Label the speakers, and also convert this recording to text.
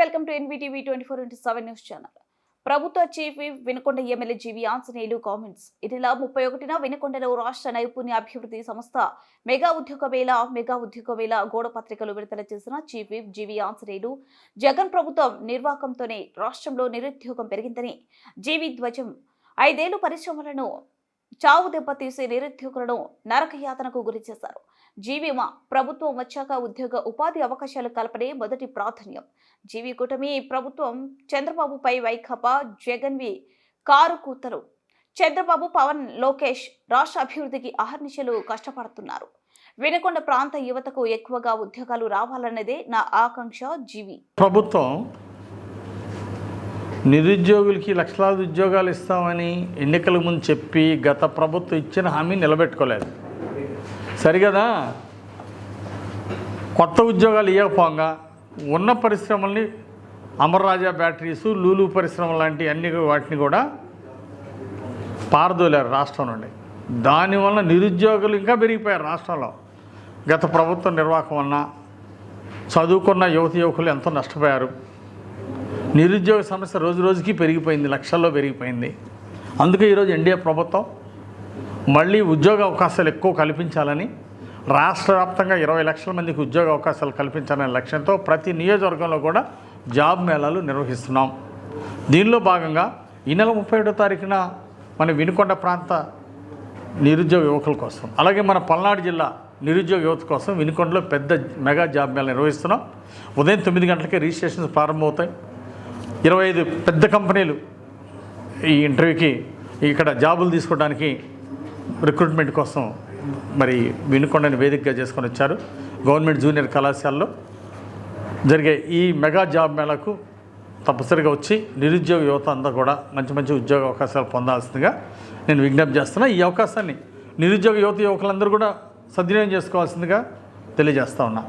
Speaker 1: Welcome to NVTV twenty four into seven news channel. ప్రభుత్వ chief whip Vinukonda MLA G V Anjaneyulu comments. ఇదిలా ముప్పై ఒకటిన వినకొండలో రాష్ట్ర నైపుణ్య అభివృద్ధి సంస్థ మెగా ఉద్యోగ వేళ మెగా ఉద్యోగ వేళ గోడ పత్రికలు విడుదల చేసిన chief whip G V Anjaneyulu Jagan ప్రభుత్వం నిర్వాహకంతోనే రాష్ట్రంలో నిరుద్యోగం పెరిగిందని జీవి ధ్వజం. ఐదేళ్ళు పరిశ్రమలను చావు దెబ్బతీసి నిరుద్యోగులను నరకయాతనకు గురి చేశారు. జీవీమా ప్రభుత్వం వచ్చాక ఉద్యోగ ఉపాధి అవకాశాలు కల్పనే మొదటి ప్రాధాన్యం. జీవి కూటమి ప్రభుత్వం చంద్రబాబుపై వైకాపా జగన్వి కారు కూతరు. చంద్రబాబు పవన్ లోకేష్ రాష్ట్ర అభివృద్ధికి అహర్నిశలు కష్టపడుతున్నారు. వినకొండ ప్రాంత యువతకు ఎక్కువగా ఉద్యోగాలు రావాలన్నదే నా ఆకాంక్ష జీవి.
Speaker 2: ప్రభుత్వం నిరుద్యోగులకి లక్షలాది ఉద్యోగాలు ఇస్తామని ఎన్నికల ముందు చెప్పి గత ప్రభుత్వం ఇచ్చిన హామీ నిలబెట్టుకోలేదు. సరిగదా? కొత్త ఉద్యోగాలు ఇవ్వకపోగా ఉన్న పరిశ్రమల్ని అమర్రాజా బ్యాటరీస్ లూలు పరిశ్రమ లాంటి అన్ని వాటిని కూడా పారదోలారు రాష్ట్రం నుండి. దానివల్ల నిరుద్యోగులు ఇంకా పెరిగిపోయారు రాష్ట్రంలో. గత ప్రభుత్వ నిర్వాహకం వలన చదువుకున్న యువత యువకులు ఎంతో నష్టపోయారు. నిరుద్యోగ సమస్య రోజు రోజుకి పెరిగిపోయింది లక్షల్లో పెరిగిపోయింది. అందుకే ఈరోజు ఎన్డీఏ ప్రభుత్వం మళ్ళీ ఉద్యోగ అవకాశాలు ఎక్కువ కల్పించాలని రాష్ట్ర వ్యాప్తంగా ఇరవై లక్షల మందికి ఉద్యోగ అవకాశాలు కల్పించాలనే లక్ష్యంతో ప్రతి నియోజకవర్గంలో కూడా జాబ్ మేళాలు నిర్వహిస్తున్నాం. దీనిలో భాగంగా ఈ నెల ముప్పై ఏడో తారీఖున మన వినుకొండ ప్రాంత నిరుద్యోగ యువకుల కోసం అలాగే మన పల్నాడు జిల్లా నిరుద్యోగ యువత కోసం వినుకొండలో పెద్ద మెగా జాబ్ మేళా నిర్వహిస్తున్నాం. ఉదయం తొమ్మిది గంటలకే రిజిస్ట్రేషన్స్ ప్రారంభమవుతాయి. ఇరవై ఐదు పెద్ద కంపెనీలు ఈ ఇంటర్వ్యూకి ఇక్కడ జాబులు తీసుకోవడానికి రిక్రూట్మెంట్ కోసం మరి వినుకొండని వేదికగా చేసుకొని వచ్చారు. గవర్నమెంట్ జూనియర్ కళాశాలలో జరిగే ఈ మెగా జాబ్ మేళకు తప్పనిసరిగా వచ్చి నిరుద్యోగ యువత అంతా కూడా మంచి మంచి ఉద్యోగ అవకాశాలు పొందాల్సిందిగా నేను విజ్ఞప్తి చేస్తున్నా. ఈ అవకాశాన్ని నిరుద్యోగ యువత యువకులందరూ కూడా సద్వినియోగం చేసుకోవాల్సిందిగా తెలియజేస్తా ఉన్నా.